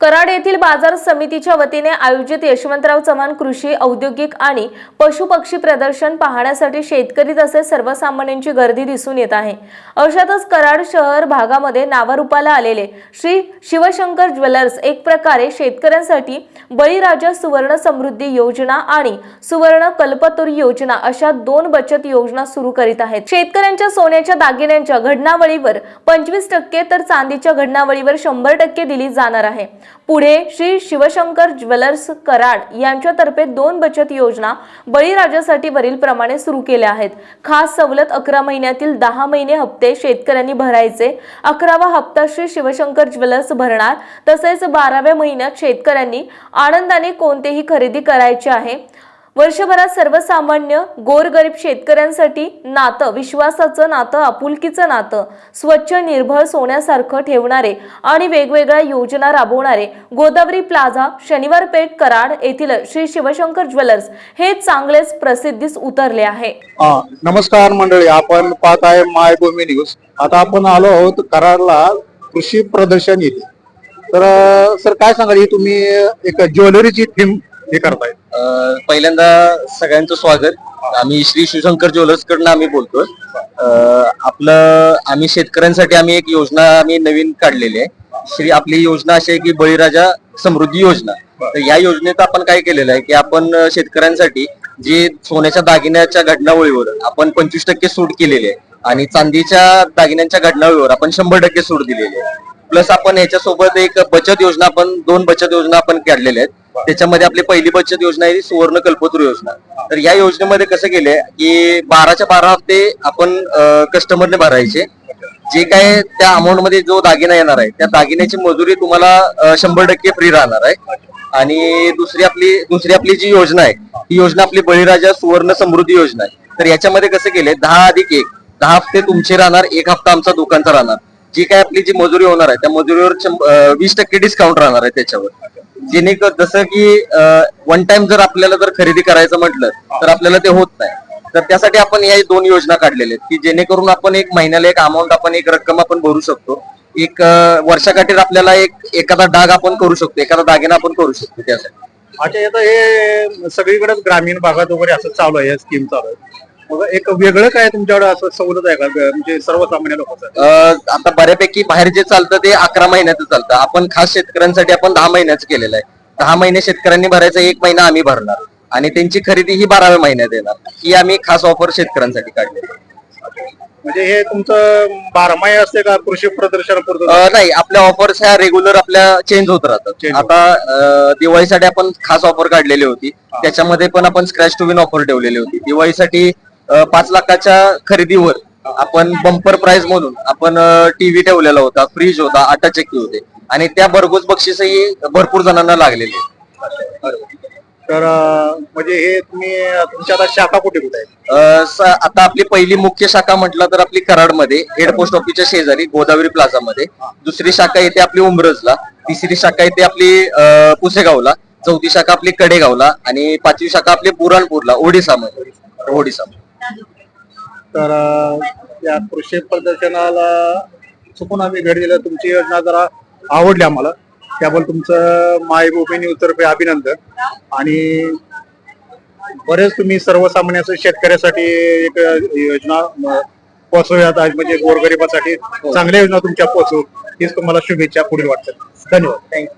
कराड येथील बाजार समितीच्या वतीने आयोजित यशवंतराव चव्हाण कृषी औद्योगिक आणि पशुपक्षी प्रदर्शन पाहण्यासाठी शेतकरी तसेच सर्वसामान्यांची गर्दी दिसून येत आहे. अशातच कराड शहर भागामध्ये नावारूपाला आलेले श्री शिवशंकर ज्वेलर्स एक प्रकारे शेतकऱ्यांसाठी बळीराजा सुवर्ण समृद्धी योजना आणि सुवर्ण कल्पतुर योजना अशा दोन बचत योजना सुरू करीत आहेत. शेतकऱ्यांच्या सोन्याच्या दागिन्यांच्या घडणावळीवर पंचवीस टक्के तर चांदीच्या घडणावळीवर शंभर टक्के दिली जाणार आहे. पुढे श्री शिवशंकर ज्वेलर्स कराड यांच्यातर्फे दोन बचत योजना बळीराजासाठी वरील प्रमाणे सुरू केल्या आहेत. खास सवलत अकरा महिन्यातील दहा महिने हप्ते शेतकऱ्यांनी भरायचे. अकरावा हप्ता श्री शिवशंकर ज्वेलर्स भरणार. तसेच बाराव्या महिन्यात शेतकऱ्यांनी आनंदाने कोणतेही खरेदी करायचे आहे. वर्षभरात सर्वसामान्य गोरगरीब शेतकऱ्यांसाठी नातं विश्वासाचं नातं आपुलकीचं नातं स्वच्छ निर्भळ सोन्यासारखं ठेवणारे आणि वेगवेगळ्या योजना राबवणारे गोदावरी प्लाझा शनिवार पेठ कराड येथील श्री शिवशंकर ज्वेलर्स हे चांगलेच प्रसिद्धीस उतरले आहे. नमस्कार मंडळी आपण पाहत आहे मायभूमी न्यूज. आता आपण आलो आहोत कराडला कृषी प्रदर्शन येते तर सर काय सांगाल? ही तुम्ही एक ज्वेलरीची थीम हे करताय पहिल्यांदा सगळ्यांचं स्वागत. आम्ही श्री शिवशंकर ज्वेलर्स कडनं आम्ही बोलतोय. आपलं आम्ही शेतकऱ्यांसाठी आम्ही एक योजना आम्ही नवीन काढलेली आहे. श्री आपली योजना अशी आहे की बळीराजा समृद्धी योजना. तर या योजनेत आपण काय केलेलं आहे की आपण शेतकऱ्यांसाठी जे सोन्याच्या दागिन्याच्या घटनावळीवर आपण पंचवीस टक्के सूट केलेली आहे आणि चांदीच्या दागिन्यांच्या घटनावळीवर आपण शंभर टक्के सूट दिलेली आहे. प्लस आपण याच्यासोबत एक बचत योजना आपण दोन बचत योजना आपण काढलेल्या आहेत. त्याच्यामध्ये आपली पहिली बचत योजना आहे सुवर्ण कल्पतरू योजना. तर या योजनेमध्ये कसं केलंय की बाराच्या बारा हप्ते आपण कस्टमरने भरायचे. जे काय त्या अमाऊंटमध्ये जो दागिना येणार आहे त्या दागिन्याची मजुरी तुम्हाला शंभर टक्के फ्री राहणार आहे. आणि दुसरी आपली दुसरी आपली जी योजना आहे ती योजना आपली बळीराजा सुवर्ण समृद्धी योजना आहे. तर याच्यामध्ये कसं केलंय दहा अधिक एक दहा हप्ते तुमचे राहणार एक हप्ता आमचा दुकानचा राहणार. जी काय आपली जी मजुरी होणार आहे त्या मजुरीवर वीस टक्के डिस्काउंट राहणार आहे त्याच्यावर. जेणेकर जसं की वन टाइम जर आपल्याला जर खरेदी करायचं म्हटलं तर आपल्याला ते होत नाही. तर त्यासाठी आपण या दोन योजना काढलेल्या आहेत की जेणेकरून आपण एक महिन्याला एक अमाऊंट आपण एक रक्कम आपण भरू शकतो. एक वर्षाकाठी आपल्याला एक एखादा डाग आपण करू शकतो एखादा दागिना आपण करू शकतो त्यासाठी. अच्छा आता हे सगळीकडेच ग्रामीण भागात वगैरे असं चालू आहे स्कीम चालू आहे. मग एक वेगळं काय तुमच्याकडे असं सवलत आहे का? म्हणजे सर्वसामान्य लोकांचं. आता बऱ्यापैकी बाहेर जे चालतं ते अकरा महिन्याचं चालतं. आपण खास शेतकऱ्यांसाठी आपण दहा महिन्याचं केलेलं आहे. दहा महिने शेतकऱ्यांनी भरायचं एक महिना आम्ही भरणार. आणि त्यांची खरेदी ही बाराव्या महिन्यात येणार. ही आम्ही खास ऑफर शेतकऱ्यांसाठी काढलेली आहे. म्हणजे हे तुमचं बारमाही असते का कृषी प्रदर्शनापुरतं? अं, नाही आपल्या ऑफर्स ह्या रेग्युलर आपल्या चेंज होत राहतात. Change होत. आता अं, दिवाळीसाठी आपण खास ऑफर काढलेली होती. त्याच्यामध्ये पण आपण स्क्रॅच टू विन ऑफर ठेवलेली होती. दिवाळीसाठी पाच लाखाच्या खरेदीवर आपण बंपर प्राइस म्हणून आपण टीव्ही ठेवलेला होता फ्रीज होता आटा चक्की होते. आणि त्या भरघोस बक्षीसही भरपूर जणांना लागलेले. तर म्हणजे हे तुम्ही तुमच्या आता शाखा कुठे कुठे स- आता आपली पहिली मुख्य शाखा म्हटलं तर आपली कराडमध्ये हेड पोस्ट ऑफिसच्या शेजारी गोदावरी प्लाझा मध्ये. दुसरी शाखा येते आपली उमरजला तिसरी शाखा येते आपली पुसेगावला चौथी शाखा आपली कडेगावला आणि पाचवी शाखा आपली बुराणपूरला ओडिसामध्ये. ओडिसामध्ये. तर या कृषी प्रदर्शनाला चुकून आम्ही भेट दिलं तुमची योजना जरा आवडली आम्हाला. त्याबद्दल तुमचं मायभूमी न्यूजतर्फे अभिनंदन. आणि बरेच तुम्ही सर्वसामान्य शेतकऱ्यासाठी एक योजना अं, पोहोचवूयात. आज म्हणजे गोरगरिबासाठी चांगल्या योजना तुमच्या पोहोचवू. हीच तुम्हाला शुभेच्छा पुढील वाटतात. धन्यवाद. थँक्यू